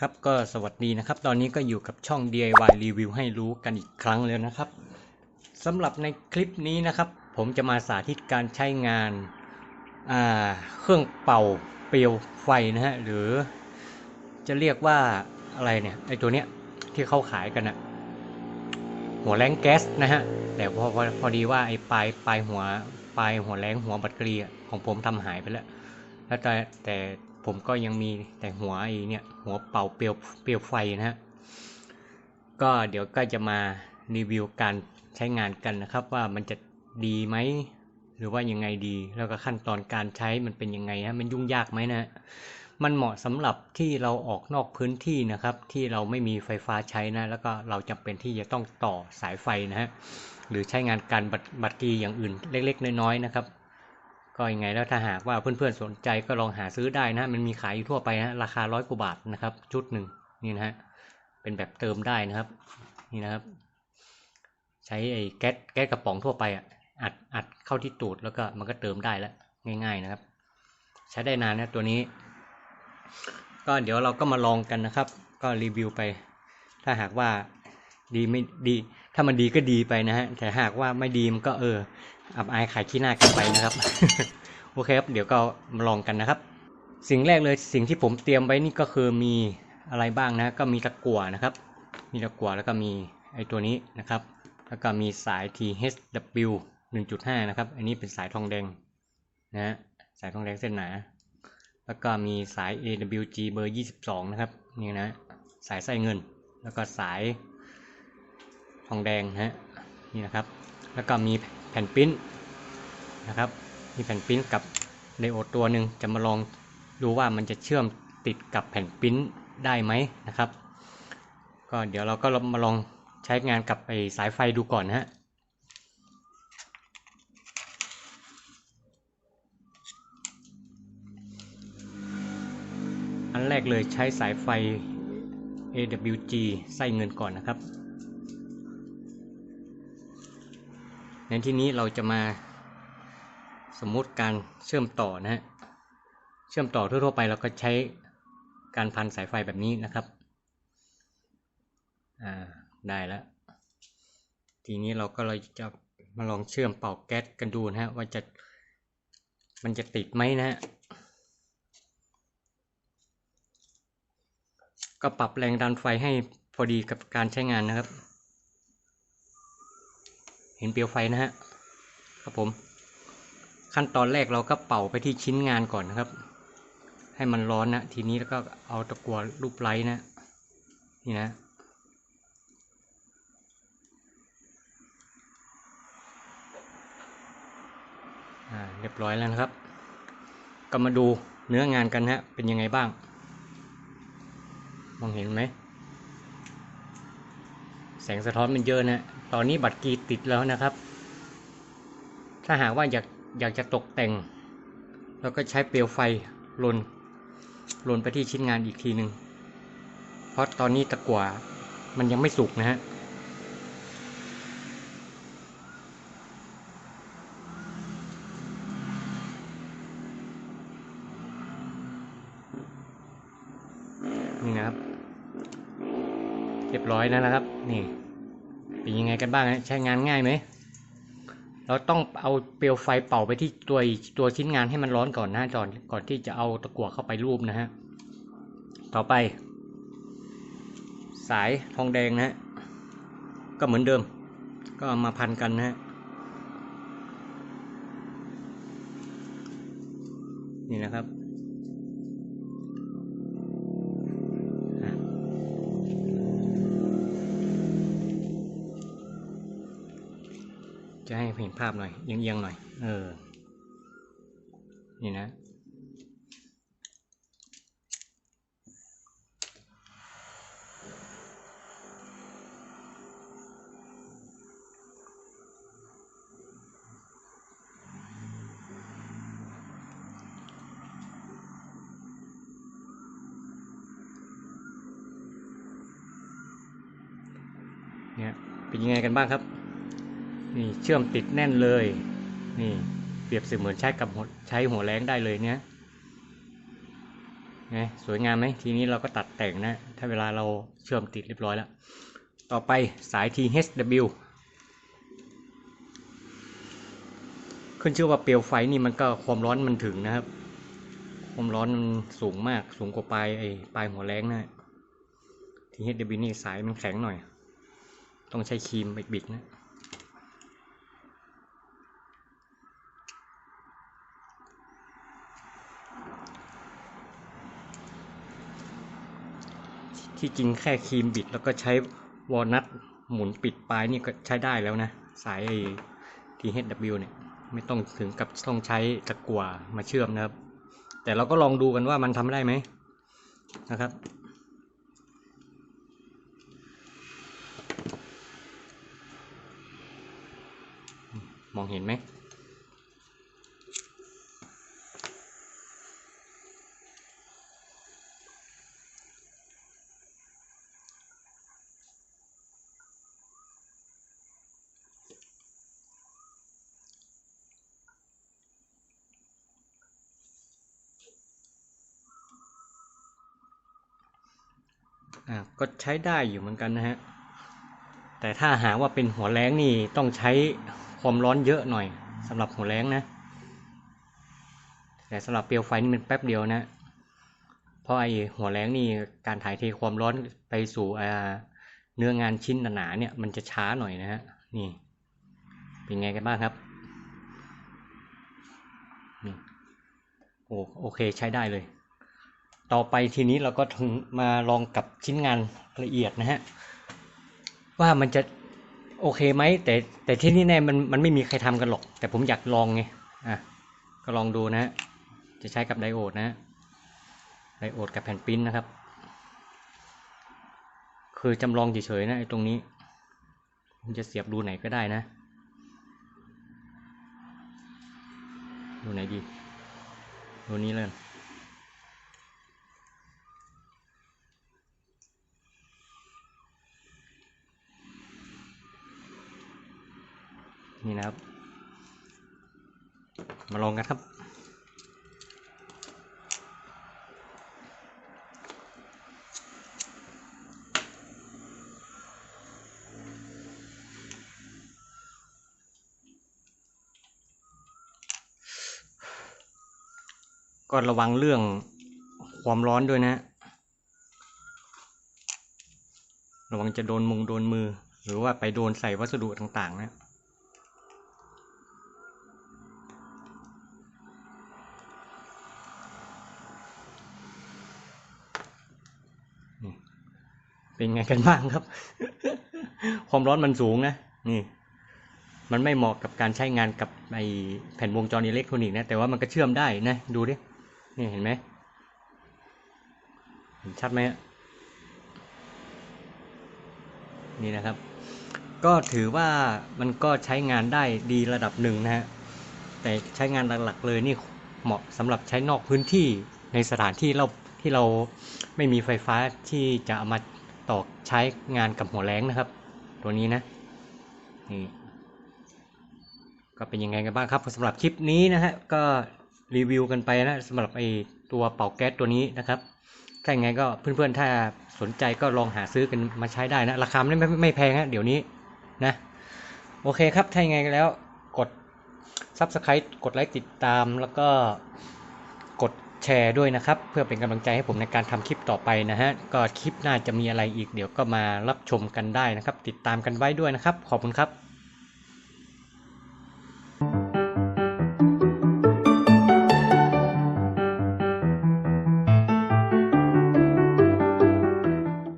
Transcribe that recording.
ครับก็สวัสดีนะครับ ตอนนี้ก็อยู่กับช่อง DIY รีวิวให้รู้กันอีกครั้งแล้วนะครับสำหรับในคลิปนี้นะครับ ผมจะมาสาธิตการใช้งานอ่าเครื่องเป่าเปลวไฟนะฮะหรือจะเรียกว่าอะไรเนี่ยไอตัวเนี้ยที่เขาขายกันนะหัวแรงแก๊สนะฮะแต่พอพอพอดีว่าไอปลายปลายหัวปลายหัวแรงหัวแบตเตอรี่ของผมทำหายไปแล้วแล้วแต่แต่ ผมก็ยังมีแต่หัวไอ้เนี่ยหัวเป่าเปลวเปลวไฟนะฮะก็เดี๋ยวก็จะมารีวิวการใช้งานกันนะครับ ว่ามันจะดีไหมหรือว่ายังไงดี แล้วก็ขั้นตอนการใช้มันเป็นยังไงฮะมันยุ่งยากไหมนะฮะมันเหมาะสำหรับที่เราออกนอกพื้นที่นะครับ ที่เราไม่มีไฟฟ้าใช้นะ แล้วก็เราจำเป็นที่จะต้องต่อสายไฟนะฮะหรือใช้งานการบัตรบัตรกีอย่างอื่นเล็ก ๆ น้อยๆนะครับ ก็ยังไงแล้วถ้าหากว่าเพื่อนๆสนใจก็ลองหาซื้อได้นะมันมีขายอยู่ทั่วไปนะราคาร้อยกว่าบาทนะครับ ชุดหนึ่งนี่นะฮะเป็นแบบเติมได้นะครับ นี่นะครับ ใช้ไอ้แก๊สแก๊สกระป๋องทั่วไปอะอัดอัดเข้าที่ตูดแล้วก็มันก็เติมได้แล้วง่าย ๆนะครับ ใช้ได้นานนะตัวนี้ ก็เดี๋ยวเราก็มาลองกันนะครับ ก็รีวิวไป ถ้าหากว่าดีไม่ดี ถ้ามันดีก็ดีไปนะฮะแต่หากว่าไม่ดีมันก็เออ อับอายขายขี้หน้ากันไปนะครับ โอเคครับ เดี๋ยวก็มาลองกันนะครับ สิ่งแรกเลยสิ่งที่ผมเตรียมไว้นี่ก็คือมีอะไรบ้างนะ ก็มีตะกั่วนะครับ มีตะกั่วแล้วก็มีไอตัวนี้นะครับ แล้วก็มีสาย THW 1.5 นะครับ อันนี้เป็นสายทองแดงนะฮะ สายทองแดงเส้นหนา แล้วก็มีสาย AWG เบอร์ 22 นะครับ นี่นะ สายไส้เงิน แล้วก็สายทองแดงนะฮะ นี่นะครับ แล้วก็มี แผ่นปิ้นนะครับ มีแผ่นปิ้นกับไดโอดตัวหนึ่งจะมาลองดูว่ามันจะเชื่อมติดกับแผ่นปิ้นได้ไหมนะครับ ก็เดี๋ยวเราก็มาลองใช้งานกับไอสายไฟดูก่อนนะฮะอันแรกเลยใช้สายไฟ AWG ไส้เงินก่อนนะครับ ในที่นี้เราจะมาสมมุติการเชื่อมต่อนะฮะ เชื่อมต่อทั่วๆไปเราก็ใช้การพันสายไฟแบบนี้นะครับ อ่า ได้แล้ว ทีนี้เราก็เลยจะมาลองเชื่อมเป่าแก๊สกันดูนะฮะว่าจะมันจะติดไหมนะฮะ ก็ปรับแรงดันไฟให้พอดีกับการใช้งานนะครับ เห็นเปลวไฟนะฮะครับผม ขั้นตอนแรกเราก็เป่าไปที่ชิ้นงานก่อนนะครับ ให้มันร้อนนะทีนี้แล้วก็เอาตะกั่วรูปไล้นะนี่นะเรียบร้อยแล้วนะครับ ก็มาดูเนื้องานกันฮะ เป็นยังไงบ้าง มองเห็นไหม แสงสะท้อนมันเยอะนะ ตอนนี้บัตรกีติดแล้วนะครับ ถ้าหากว่าอยากอยากจะตกแต่ง เราก็ใช้เปลวไฟลนลนไปที่ชิ้นงานอีกทีหนึ่งเพราะตอนนี้ตะกั่วมันยังไม่สุกนะฮะนี่นะครับ เรียบร้อยแล้วนะครับ นี่ เป็นยังไงกันบ้างนะใช้งานง่ายไหมเราต้องเอาเปลวไฟเป่าไปที่ตัวตัวชิ้นงานให้มันร้อนก่อนนะก่อนก่อนที่จะเอาตะกั่วเข้าไปรูปนะฮะต่อไป สายทองแดงนะฮะก็เหมือนเดิม ก็มาพันกันนะฮะนี่นะครับ เห็นภาพหน่อยเอียงๆหน่อย เออ นี่นะเนี่ยเป็นยังไงกันบ้างครับ นี่เชื่อมติดแน่นเลย นี่เปรียบเสมือนใช้กับใช้หัวแรงได้เลยเนี่ยไงสวยงามไหมทีนี้เราก็ตัดแต่งนะ ถ้าเวลาเราเชื่อมติดเรียบร้อยแล้ว ต่อไปสาย THW ขึ้นชื่อว่าเปลวไฟนี่มันก็ความร้อนมันถึงนะครับ ความร้อนมันสูงมากสูงกว่าปลายไอ้ปลายหัวแรงนะ THW นี่สายมันแข็งหน่อย ต้องใช้ครีมบิดๆนะ ที่จริงแค่ครีมบิดแล้วก็ใช้วอลนัทหมุนปิดปลายนี่ก็ใช้ได้แล้วนะ สายไอ้ THW เนี่ย ไม่ต้องถึงกับต้องใช้ตะกั่วมาเชื่อมนะครับ แต่เราก็ลองดูกันว่ามันทำได้ไหมนะครับมองเห็นไหม ก็ใช้ได้อยู่เหมือนกันนะฮะ แต่ถ้าหาว่าเป็นหัวแรงนี่ต้องใช้ความร้อนเยอะหน่อยสำหรับหัวแรงนะ แต่สำหรับเปลวไฟนี่มันแป๊บเดียวนะ เพราะไอ้หัวแรงนี่การถ่ายเทความร้อนไปสู่เนื้องานชิ้นหนาๆเนี่ยมันจะช้าหน่อยนะฮะ นี่ เป็นไงกันบ้างครับโอโอเคใช้ได้เลย ต่อไปทีนี้เราก็ถึงมาลองกับชิ้นงานละเอียดนะฮะว่ามันจะโอเคไหมแต่แต่ที่นี่แน่มันมันไม่มีใครทำกันหรอก แต่ผมอยากลองไงอะก็ลองดูนะฮะจะใช้กับไดโอดนะฮะไดโอดกับแผ่นปิ้นนะครับ คือจำลองเฉยๆนะไอ้ตรงนี้ผมจะเสียบรูไหนก็ได้นะรูไหนดีรูนี้เลย นี่นะครับ มาลองกันครับ ก็ระวังเรื่องความร้อนด้วยนะ ระวังจะโดนมุงโดนมือ หรือว่าไปโดนใส่วัสดุต่างๆนะ เป็นไงกันบ้างครับ ความร้อนมันสูงนะ นี่ มันไม่เหมาะกับการใช้งานกับไอแผ่นวงจรอิเล็กทรอนิกส์นะ แต่ว่ามันก็เชื่อมได้นะ ดูดิ นี่เห็นไหมเห็นชัดไหมฮะนี่นะครับ ก็ถือว่ามันก็ใช้งานได้ดีระดับหนึ่งนะฮะ แต่ใช้งานหลักๆเลยนี่เหมาะสำหรับใช้นอกพื้นที่ในสถานที่เราที่เราไม่มีไฟฟ้าที่จะเอามา ต่อใช้งานกับหัวแรงนะครับ ตัวนี้นะนี่ก็เป็นยังไงกันบ้างครับสำหรับคลิปนี้นะฮะก็รีวิวกันไปนะสำหรับไอตัวเป่าแก๊สตัวนี้นะครับถ้าอย่างไงก็เพื่อนๆถ้าสนใจก็ลองหาซื้อกันมาใช้ได้นะราคาไม่ไม่แพงฮะเดี๋ยวนี้นะโอเคครับถ้าอย่างไงแล้วกด Subscribe กดไลค์ติดตามแล้วก็ แชร์ด้วยนะครับ เพื่อเป็นกำลังใจให้ผมในการทำคลิปต่อไปนะฮะก็คลิปหน้าจะมีอะไรอีกเดี๋ยวก็มารับชมกันได้นะครับ ติดตามกันไว้ด้วยนะครับ ขอบคุณครับ